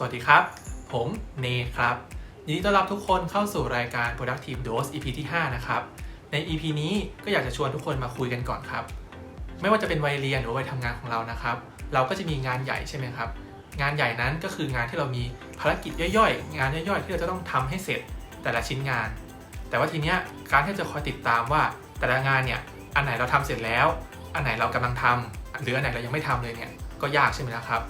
สวัสดีครับ ผมเนครับ ยินดีต้อนรับทุกคนเข้าสู่รายการ Productive Dose EP ที่ 5 นะครับ ใน EP นี้ก็อยากจะชวนทุกคนมาคุยกันก่อนครับ ไม่ว่าจะเป็นวัยเรียนหรือวัยทำงานของเรานะครับ เราก็จะมีงานใหญ่ใช่ไหมครับ งานใหญ่นั้นก็คืองานที่เรามีภารกิจย่อยๆ งานย่อยๆ ที่เราจะต้องทำให้เสร็จแต่ละชิ้นงาน แต่ว่าทีเนี้ยการที่จะคอยติดตามว่าแต่ละงานเนี่ย อันไหนเราทำเสร็จแล้ว อันไหนเรากำลังทำหรืออันไหนเรายังไม่ทำเลยเนี่ย ก็ยากใช่ไหมละครับ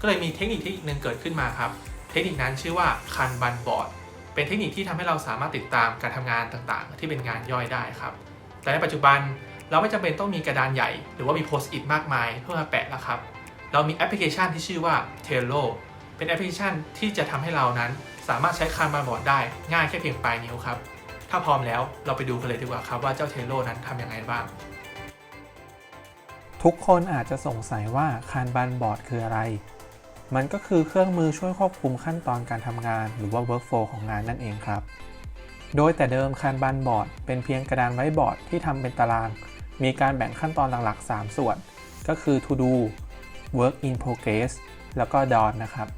ก็เลยมีเทคนิคเทคนิคหนึ่งเกิดขึ้นมาครับ เทคนิคนั้นชื่อว่าคันบันบอร์ดเป็นเทคนิคที่ทำให้เราสามารถติดตามการทำงานต่างๆ ที่เป็นงานย่อยได้ครับ แต่ในปัจจุบันเราไม่จำเป็นต้องมีกระดานใหญ่ หรือว่ามีโพสต์อิทมากมายเพื่อมาแปะแล้วครับ เรามีแอปพลิเคชันที่ชื่อว่า Trello เป็นแอปพลิเคชันที่จะทำให้เรานั้นสามารถใช้คันบันบอร์ดได้ง่ายแค่เพียงปลายนิ้วครับ ถ้าพร้อมแล้วเราไปดูกันเลยดีกว่าครับว่าเจ้า Trello นั้นทำยังไงบ้างทุกคนอาจจะสงสัยว่าคานบันบอร์ดคืออะไร มันก็คือเครื่องมือช่วยควบคุมขั้นตอนการทำงาน หรือว่า workflow ของงานนั่นเองครับ โดยแต่เดิมคานบันบอร์ดเป็นเพียงกระดานไว้บอร์ดที่ทำเป็นตาราง มีการแบ่งขั้นตอนหลักๆ 3 ส่วน ก็คือ to do work in progress แล้วก็ done นะครับ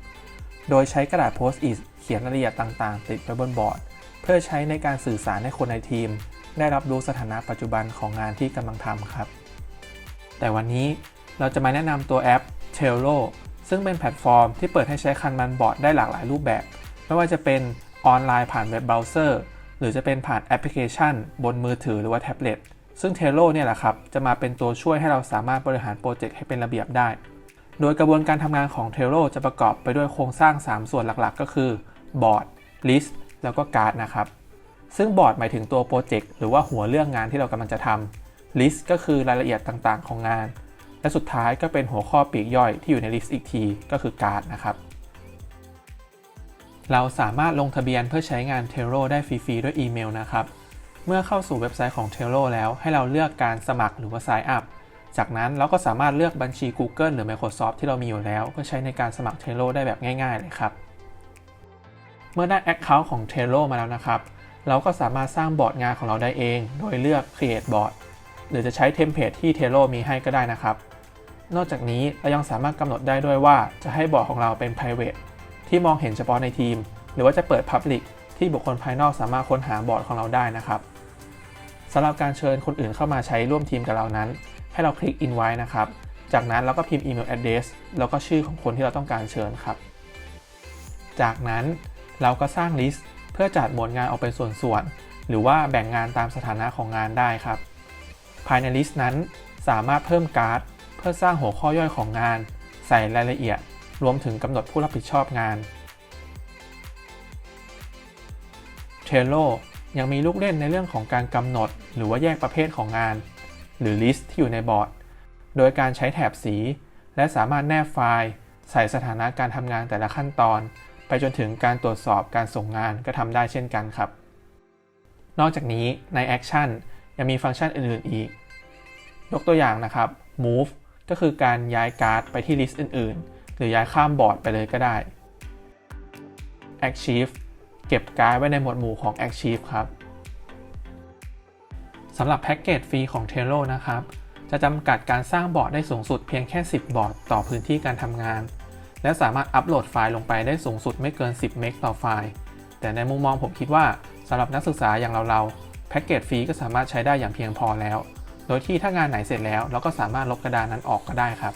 โดยใช้กระดาษ post-it เขียนรายละเอียดต่างๆ ติดไว้บนบอร์ด เพื่อใช้ในการสื่อสารให้คนในทีม ได้รับรู้สถานะปัจจุบันของงานที่กำลังทำครับ แต่วันนี้เราจะมาแนะนำตัวแอป Trello ซึ่งเป็นแพลตฟอร์มที่เปิดให้ใช้คันมันบอร์ดได้หลากหลายรูปแบบ ไม่ว่าจะเป็นออนไลน์ผ่านเว็บเบราว์เซอร์ หรือจะเป็นผ่านแอปพลิเคชัน บนมือถือหรือว่าแท็บเล็ต ซึ่ง Trello เนี่ยแหละครับ จะมาเป็นตัวช่วยให้เราสามารถบริหารโปรเจกต์ให้เป็นระเบียบได้ โดยกระบวนการทำงานของ Trello จะประกอบไปด้วยโครงสร้าง 3 ส่วนหลักๆ ก็คือบอร์ด List แล้วก็การ์ดนะครับ ซึ่งบอร์ดหมายถึงตัวโปรเจกต์หรือว่าหัวเรื่องงานที่เรากำลังจะทำ List ก็คือรายละเอียดต่างๆ ของงาน และสุดท้ายก็เป็นหัวข้อปีกย่อยที่อยู่ในลิสต์อีกทีก็คือการ์ดนะครับ เราสามารถลงทะเบียนเพื่อใช้งาน t e l o ได้ฟรีๆด้วยอีเมลนะครับ เมื่อเข้าสู่เว็บไซต์ของ t e l o แล้วให้เราเลือกการสมัครหรือว่า Sign up จากนั้นเราก็สามารถเลือกบัญชี Google หรือ Microsoft ที่เรามีอยู่แล้ว เพื่อใช้ในการสมัคร t e l o ได้แบบง่ายๆเลยครับ เมื่อได้ Account ของ t e l o มาแล้วนะครับ เราก็สามารถสร้างบอร์ดงานของเราได้เอง โดยเลือก Create Board หรือจะใช้เทมเพลตที่ t e l o มีให้ก็ได้นะครับ นอกจากนี้เรายังสามารถกำหนดได้ด้วยว่าจะให้บอร์ดของเราเป็น private ที่มองเห็นเฉพาะในทีม หรือว่าจะเปิด Public ที่บุคคลภายนอกสามารถค้นหาบอร์ดของเราได้นะครับสำหรับการเชิญคนอื่นเข้ามาใช้ร่วมทีมกับเรานั้น ให้เราคลิก Invite นะครับ จากนั้นเราก็พิมพ์อีเมล address แล้วก็ชื่อของคนที่เราต้องการเชิญครับ จากนั้นเราก็สร้างลิสต์เพื่อจัดหมวดงานออกเป็นส่วนๆหรือว่าแบ่งงานตามสถานะของงานได้ครับ ภายในลิสต์นั้น สามารถเพิ่มการ์ด เพื่อสร้างหัวข้อย่อยของงาน ใส่รายละเอียด รวมถึงกำหนดผู้รับผิดชอบงาน Trello ยังมีลูกเล่นในเรื่องของการกำหนด หรือว่าแยกประเภทของงาน หรือลิสต์ที่อยู่ในบอร์ด โดยการใช้แถบสี และสามารถแนบไฟล์ ใส่สถานะการทำงานแต่ละขั้นตอน ไปจนถึงการตรวจสอบการส่งงานก็ทำได้เช่นกันครับ นอกจากนี้ใน Action ยังมีฟังก์ชันอื่นๆอีก ยกตัวอย่างนะครับ move ก็คือการย้ายการ์ดไปที่ลิสต์อื่นๆ หรือย้ายข้ามบอร์ดไปเลยก็ได้ Archive เก็บการ์ดไว้ในหมวดหมู่ของ Archive ครับสำหรับแพ็กเกจฟรีของ t e l o นะครับ จะจำกัดการสร้างบอร์ดได้สูงสุดเพียงแค่ 10 บอร์ดต่อพื้นที่การทำงาน และสามารถอัปโหลดไฟล์ลงไปได้สูงสุดไม่เกิน 10 เมกต่อไฟล์ แต่ในมุมมองผมคิดว่าสำหรับนักศึกษาอย่างเราๆ แพ็กเกจฟรีก็สามารถใช้ได้อย่างเพียงพอแล้ว โดยที่ถ้างานไหนเสร็จแล้ว เราก็สามารถลบกระดานนั้นออกก็ได้ครับ